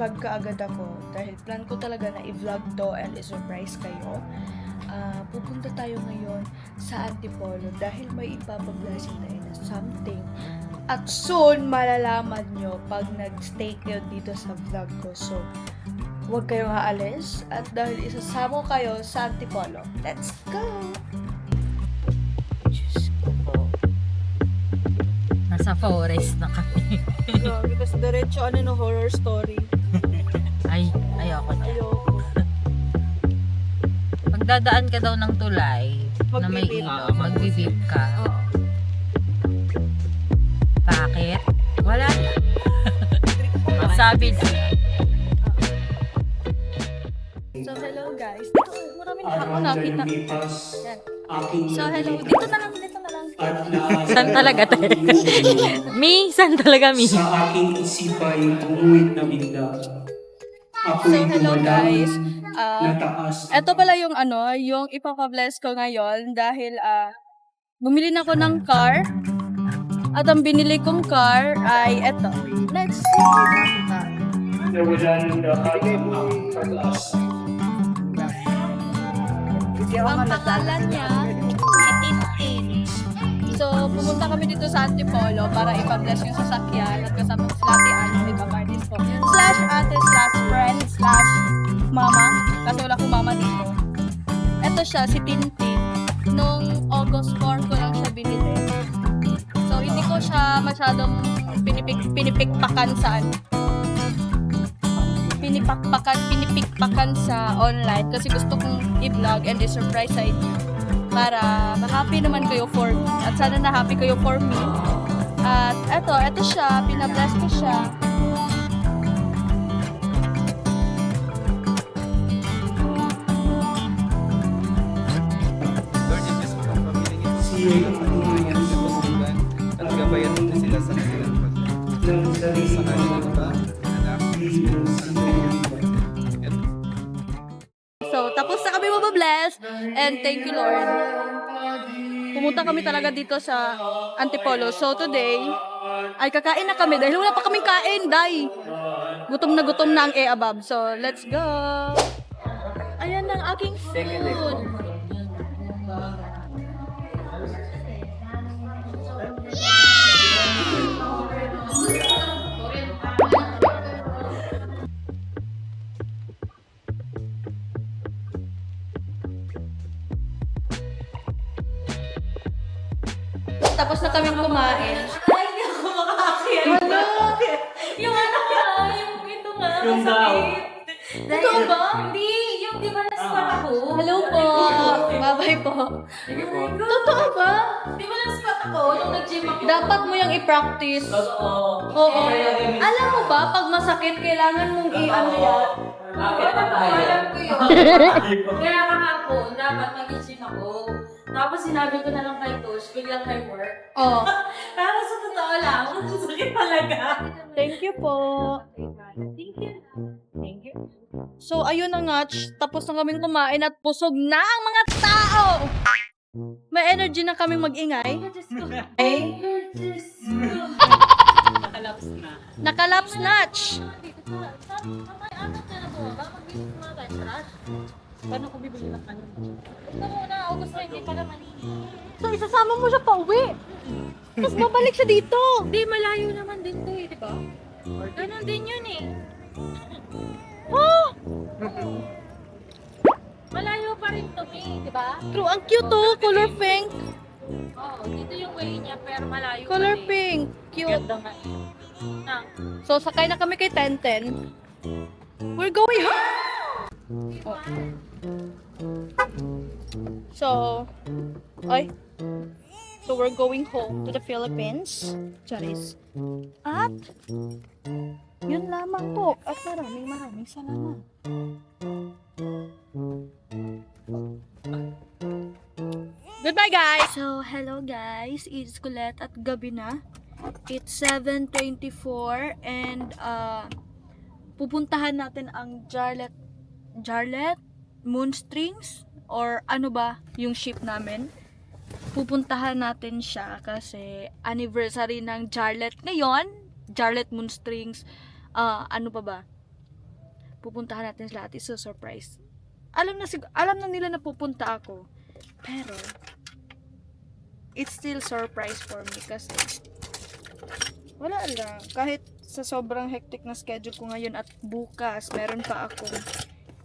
at na-vlog ka agad ako dahil plan ko talaga na i-vlog to and i-surprise kayo. Ah, pupunta tayo ngayon sa Antipolo dahil may ipapablessing tayo na something. At soon, malalaman nyo pag nag-stay kayo dito sa vlog ko. So, huwag kayong aalis at dahil isasama ko kayo sa Antipolo. Let's go! Diyos ko po. Nasa forest na kami. Grabe, kasi diretso ano no horror story. Ay, ayoko na. Pagdadaan ka daw ng tulay na may Magbibip. ilog, magbibip ka. Oo. Bakit? Wala na. Sabi na. So, hello guys. Dito, marami na ako nakita. Yan. So, hello. Dito na lang, dito na lang. Saan talaga tayo? Mi, saan talaga mi? sa aking isipay bumuwit na bigla. Ako'y So, hello, dumadaan guys. Ah, na taas. Ito pala yung ano, yung ipapabless ko ngayon dahil ah bumili na ako ng car. At ang binili kong car ay eto. Let's see. Nawalan lahat ang pag-asa. Ang pangalan niya, si Tintin. So, pumunta kami dito sa Antipolo para ipabless yung sasakyan at kasama si Ate Ann, yung makeup artist ko. Slash ate, slash friend, slash mama. Kasi wala akong mama dito. Ito siya, si Tintin. Nung August 4 ko lang siya binili. So, hindi ko siya masyadong pinipik, pinipikpakan saan pinipakpakan, pinipikpakan sa online kasi gusto kong i-vlog and i-surprise sa inyo para ma-happy naman kayo for me at sana na-happy kayo for me. At eto, eto siya, pinabless ko siya. Lord, in this mga pamilya niyo, Siya ang pamilya niyo sa kasugan, at gabayan mo sila sa kanilang pag ng sarili sa kanilang ba, and thank you Lord. Pumunta kami talaga dito sa Antipolo. So today ay kakain na kami dahil wala pa kaming kain day. Gutom na gutom na ang e above so let's go. Ayan ang aking food. Tapos na kaming kumain. Ay, hindi ako makakakaya. Wala. Yung ano nga, yung ito nga. Yung sakit. daw. Totoo ba? Hindi, yung di ba na-spot ako? Hello po. Bye-bye po. Totoo ba? Di ba na-spot ako nung nag-gym ako? Dapat mo yung i-practice. Oo. Alam mo ba, pag masakit, kailangan mong i-ano yan. Alam ko yun. Kaya kahapon, dapat mag-gym ako. Tapos sinabi ko na lang kay Tosh, biglang kay work. Oh. Pero sa totoo lang, sakit talaga. Thank you po. Thank you. Thank you. So, ayun na nga. Tapos na kaming kumain at busog na ang mga tao. May energy na kaming mag-ingay. Okay? Nakalaps na. Nakalap snatch. Mamay, anak na na bumaba, mag-gym mga tayo trash. Paano ko bibili ng ano? Ito muna, August 20 pa naman. So, isasama mo siya pa uwi. Tapos babalik siya dito. Hindi, malayo naman din to eh, di ba? Ganon din yun eh. Oh, Malayo pa rin to eh, di ba? true. Ang cute oh. Color pink. Oo, dito yung way niya, pero malayo Color pa rin. pink. Cute. Ganda nga eh. Na, So, sakay na kami kay Tenten. We're going home! So, ay. So, we're going home to the Philippines. Charis. At, yun lamang po. At maraming maraming salamat. Goodbye, guys! So, hello guys. It's Colette at gabi na. It's 7.24 and uh, pupuntahan natin ang Jarlet Jarlet Moonstrings or ano ba yung ship namin. pupuntahan natin siya kasi anniversary ng Jarlet ngayon. Jarlet Moonstrings. Ah, ano pa ba? Pupuntahan natin sila at isa surprise. Alam na sig- alam na nila na pupunta ako. Pero it's still surprise for me kasi wala lang. Kahit sa sobrang hectic na schedule ko ngayon at bukas, meron pa akong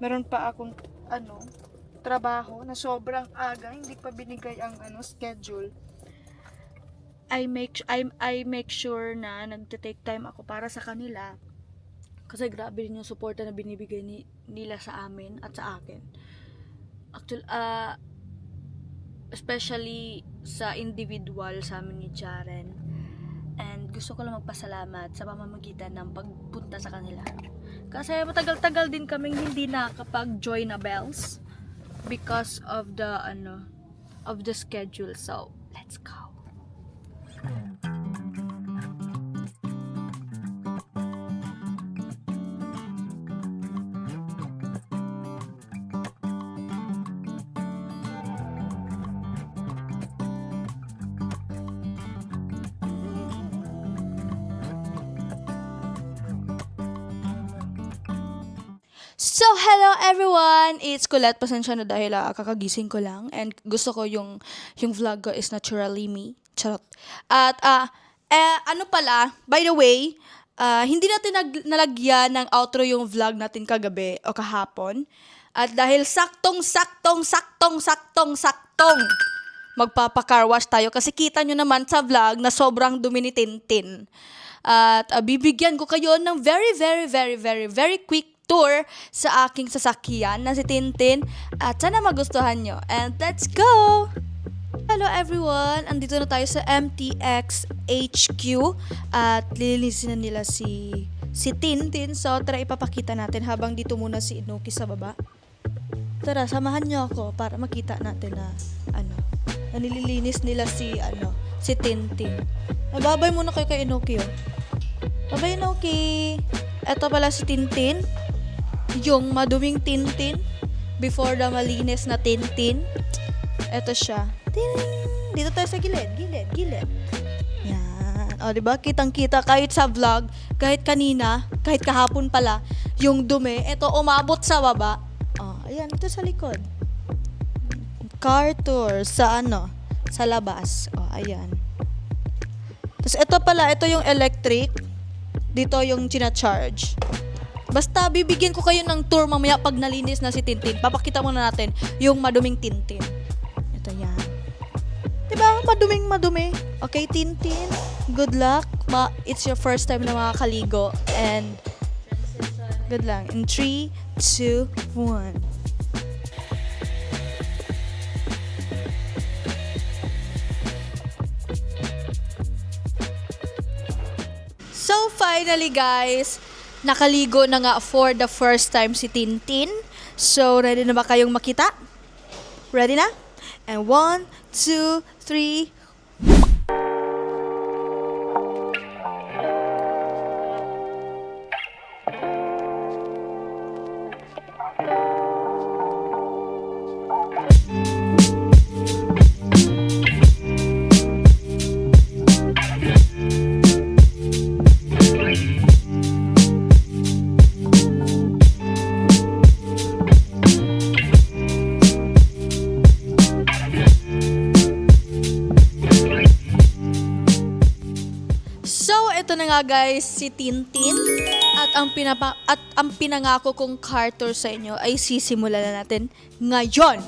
meron pa akong ano, trabaho na sobrang aga, hindi pa binigay ang ano schedule. I make I I make sure na nagte-take time ako para sa kanila. Kasi grabe rin yung suporta na binibigay ni, nila sa amin at sa akin. Actually, ah especially sa individual sa amin ni Jaren. And gusto ko lang magpasalamat sa pamamagitan ng pagpunta sa kanila. Kasi matagal-tagal din kaming hindi nakapag-join na bells because of the ano of the schedule. So, let's go. So, hello everyone! It's Colette. Pasensya na dahil ah, kakagising ko lang. And gusto ko yung, yung vlog ko is naturally me. Charot. At, ah, eh, ano pala, by the way, ah, hindi natin nag- nalagyan ng outro yung vlog natin kagabi o kahapon. At dahil saktong, saktong, saktong, saktong, saktong, magpapa-car wash tayo kasi kita nyo naman sa vlog na sobrang dumi ni. At ah, bibigyan ko kayo ng very, very, very, very, very quick tour sa aking sasakyan na si Tintin. At sana magustuhan nyo. And let's go! Hello everyone! Andito na tayo sa MTX HQ at lilinisin na nila si si Tintin. So tara ipapakita natin habang dito muna si Inuki sa baba. Tara, samahan niyo ako para makita natin na ano, na nililinis nila si ano, si Tintin. Nababay muna kayo kay Inoki oh. Babay Inoki! Ito pala si Tintin. Yung maduming Tintin before the malinis na Tintin. Ito siya. Ting! Dito tayo sa gilid, gilid, gilid. Yan. O, di ba? Kitang-kita kahit sa vlog, kahit kanina, kahit kahapon pala, yung dumi, ito umabot sa baba. O, ayan, ito sa likod. Car tour sa ano, sa labas. O, ayan. Tapos ito pala, ito yung electric. Dito yung china-charge. Basta bibigyan ko kayo ng tour mamaya pag nalinis na si Tintin. Papakita muna natin yung maduming Tintin. Ito yan. Diba? Maduming madumi. Okay, Tintin? Good luck. Ma it's your first time na makakaligo. And good luck. In 3, 2, 1. So finally guys, nakaligo na nga for the first time si Tintin. So ready na ba kayong makita? Ready na? And one, two, three. Nga guys, si Tintin. At ang, pinapa at ang pinangako kong car tour sa inyo ay sisimulan na natin ngayon.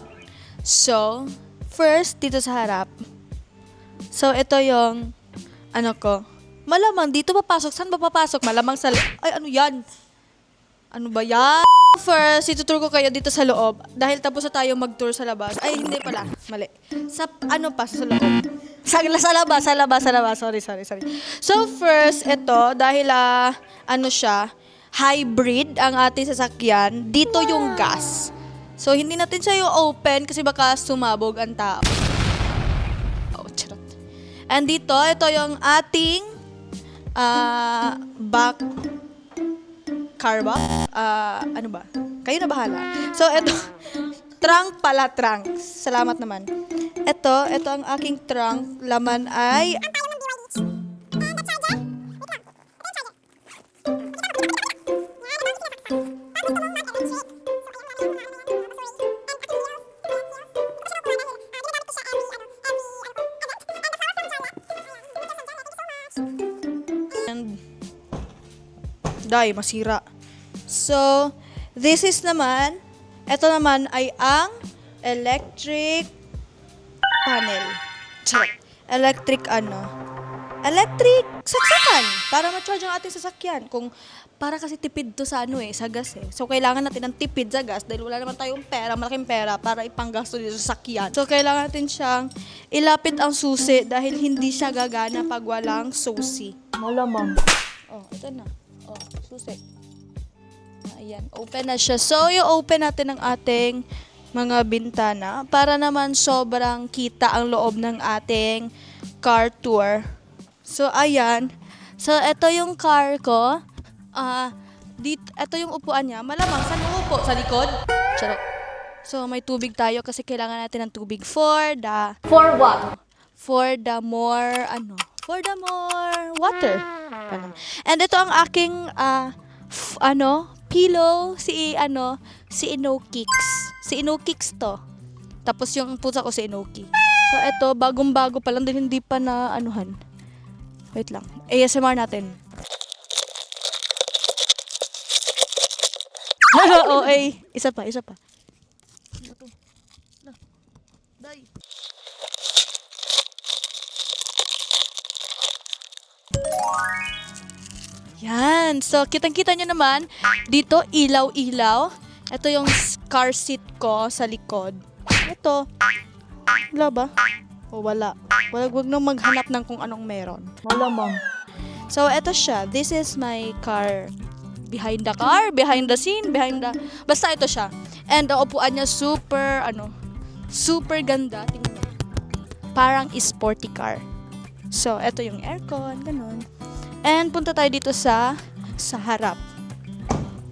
So, first, dito sa harap. So, ito yung, ano ko, malamang dito papasok. Saan ba papasok? Malamang sa, ay ano yan? Ano ba yan? First, itutur ko kayo dito sa loob. Dahil tapos na tayo mag-tour sa labas. Ay, hindi pala. Mali. Sa, ano pa, sa loob. Sa, sa labas, sa labas, sa labas. Sorry, sorry, sorry. So, first, ito, dahil, ah, ano siya, hybrid ang ating sasakyan. Dito yung gas. So, hindi natin siya yung open kasi baka sumabog ang tao. Oh, charot. And dito, ito yung ating ah, back car ba? Ah, ano ba? Kayo na bahala. So, eto, trunk pala, trunk. Salamat naman. Ito, ito ang aking trunk. Laman ay... And... Day, masira. So, this is naman, ito naman ay ang electric panel. Charot. Electric ano? Electric saksakan para ma-charge ang ating sasakyan. Kung para kasi tipid to sa ano eh, sa gas eh. So kailangan natin ng tipid sa gas dahil wala naman tayong pera, malaking pera para ipanggasto dito sa sasakyan. So kailangan natin siyang ilapit ang susi dahil hindi siya gagana pag walang susi. Malamang. Oh, ito na. Oh, susi. Ayan, open na siya. So, i-open natin ang ating mga bintana para naman sobrang kita ang loob ng ating car tour. So, ayan. So, ito yung car ko. Ah, dit ito yung upuan niya. Malamang, saan uupo? Sa likod? Charot. So, may tubig tayo kasi kailangan natin ng tubig for the... For what? For the more, ano? For the more water. And ito ang aking, ah, f- ano, pillow, si, ano, si Inokicks. Si Inokicks to. Tapos yung pusa ko si Inoki. So, ito, bagong-bago pa lang din, hindi pa na, anuhan. Wait lang. ASMR natin. Oo, eh. Isa pa, isa pa. Day. Yan. So, kitang-kita nyo naman, dito, ilaw-ilaw. Ito yung car seat ko sa likod. Ito. Wala ba? O wala. Wag, wag nang maghanap ng kung anong meron. Malamang. So, eto siya. This is my car. Behind the car, behind the scene, behind the... Basta ito siya. And ang upuan niya super, ano, super ganda. Tingnan niyo. Parang sporty car. So, eto yung aircon, ganun. And punta tayo dito sa sa harap.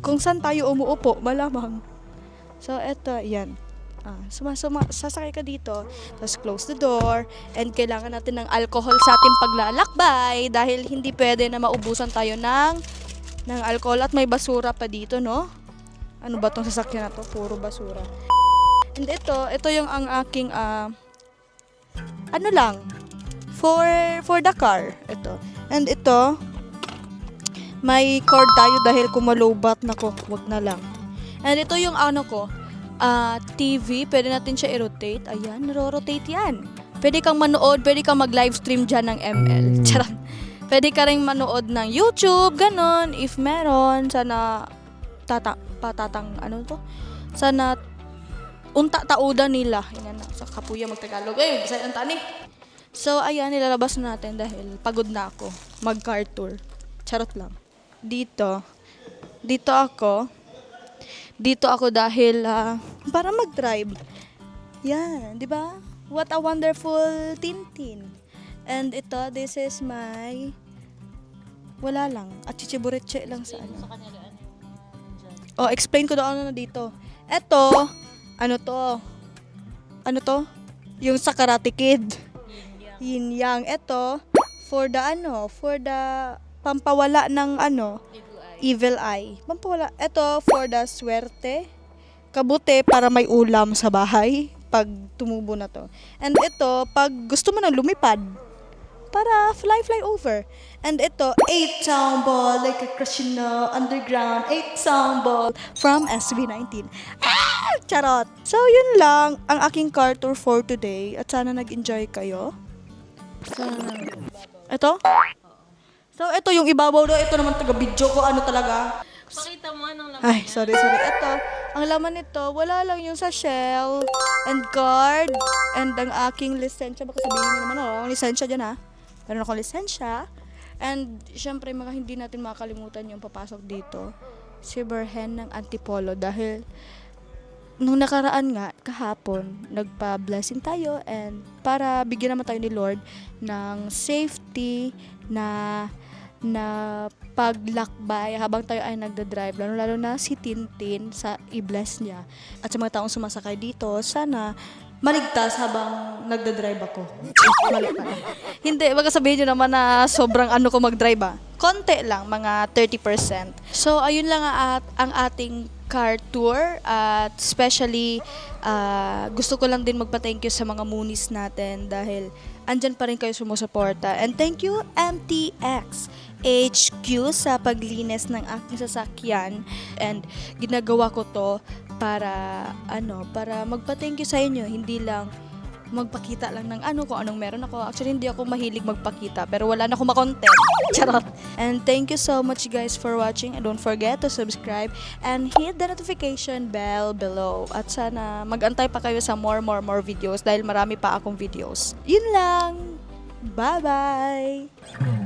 Kung saan tayo umuupo, malamang. So, eto, yan. Ah, suma, suma, sasakay ka dito, tapos close the door, and kailangan natin ng alcohol sa ating paglalakbay dahil hindi pwede na maubusan tayo ng, ng alcohol at may basura pa dito, no? Ano ba tong sasakyan na to? Puro basura. And ito, ito yung ang aking, ah, ano lang, for, for the car. Ito. And ito, may cord tayo dahil kumalobat na ko. Wag na lang. And ito yung ano ko, ah, TV. Pwede natin siya i-rotate. Ayan, ro-rotate yan. Pwede kang manood, pwede kang mag-livestream dyan ng ML. Charot. Pwede ka rin manood ng YouTube, ganun. If meron, sana tata, patatang, ano to? Sana unta tauda nila. Yan na, sa kapuya magtagalog. Eh, bisaya ang tani. So, ayan, nilalabas na natin dahil pagod na ako mag-car tour. Charot lang. Dito, dito ako, dito ako dahil ah, para mag-drive. Yan, di ba? What a wonderful Tintin. And ito, this is my wala lang. At chichiburitche lang sa ano. Oh, explain ko doon ano dito. Eto, ano to? Ano to? Yung sa Karate Kid. Yin yang. Eto, for the ano, for the pampawala ng ano, evil eye. Pampawala. Eto, for the swerte. Kabuti para may ulam sa bahay pag tumubo na to. And ito, pag gusto mo nang lumipad, para fly fly over. And ito, 8 sound ball like a crush in the underground. 8 sound ball from SB19. Ah! Charot! So, yun lang ang aking car tour for today. At sana nag-enjoy kayo. Sana. Ito? So, ito yung ibabaw do. Ito naman taga-video ko. Ano talaga? Pakita mo anong laman. Ay, sorry, sorry. Ito, ang laman nito, wala lang yung sa shell and card and ang aking lisensya. Baka sabihin niyo naman, oh, ang lisensya dyan ha. Meron akong lisensya. And, syempre, mga hindi natin makakalimutan yung papasok dito. Si Berhen ng Antipolo dahil nung nakaraan nga, kahapon, nagpa-blessing tayo and para bigyan naman tayo ni Lord ng safety na na paglakbay habang tayo ay nagda-drive lalo lalo na si Tintin sa i-bless niya at sa mga taong sumasakay dito sana maligtas habang nagda-drive ako. Mali pala. Hindi, baka sabihin nyo naman na sobrang ano ko mag-drive ah. Konti lang, mga 30%. So, ayun lang at, ang ating car tour at especially ah, gusto ko lang din magpa-thank you sa mga munis natin dahil andyan pa rin kayo sumusuporta. And thank you MTX HQ sa paglinis ng aking sasakyan and ginagawa ko to para ano para magpa-thank you sa inyo hindi lang magpakita lang ng ano kung anong meron ako. Actually hindi ako mahilig magpakita pero wala na akong makontent. Charot. And thank you so much guys for watching. And don't forget to subscribe and hit the notification bell below. At sana magantay pa kayo sa more more more videos dahil marami pa akong videos. Yun lang. Bye bye